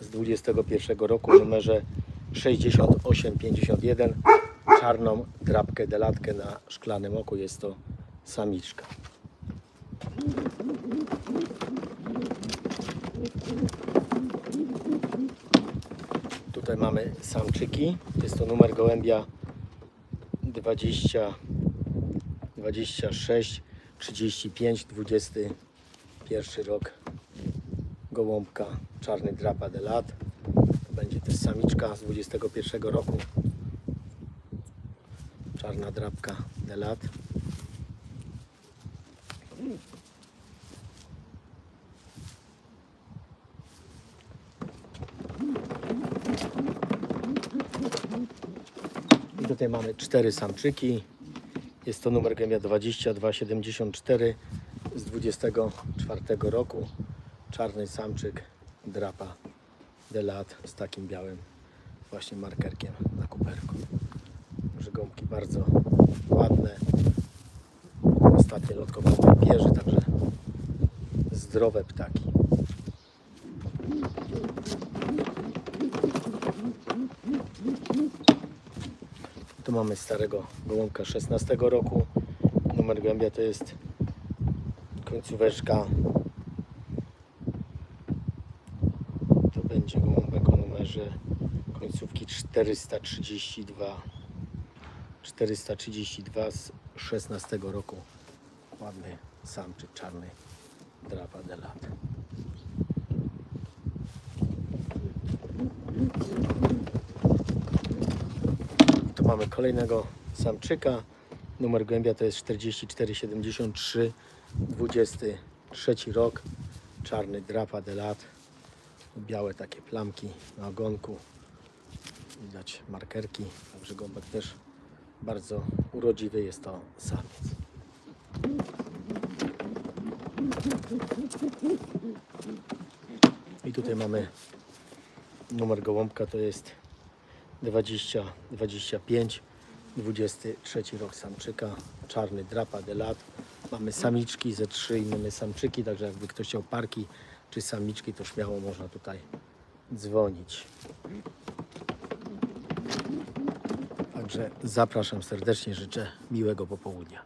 z 21 roku w numerze 6851 czarną drapkę delatkę na szklanym oku jest to samiczka. Tutaj mamy samczyki. Jest to numer gołębia 20 26 35 21 rok gołąbka czarny drapa de lat. To będzie też samiczka z 21 roku. Czarna drapka de lat. I tutaj mamy cztery samczyki. Jest to numer gębia 2274 z 24 roku. Czarny samczyk drapa de lat z takim białym właśnie markerkiem na kuperku. Także gąbki bardzo ładne. Ostatnie lotkowane pierzy, także zdrowe ptaki. Tu mamy starego gołąbka 16 roku. Numer głębia to jest końcóweczka. To będzie gołąbek o numerze końcówki 432. 432 z 16 roku. Ładny samczyk czarny drapa de lat. Tu mamy kolejnego samczyka. Numer głębia to jest 4473, 23 rok. Czarny drapa de lat. Białe takie plamki na ogonku. Widać markerki. Także gąbek też bardzo urodziwy jest to samiec. I tutaj mamy numer gołąbka to jest 20, 25, 23 rok samczyka, czarny drapa de lat. Mamy samiczki ze trzy i mamy samczyki, także jakby ktoś chciał parki czy samiczki, to śmiało można tutaj dzwonić. Także zapraszam serdecznie, życzę miłego popołudnia.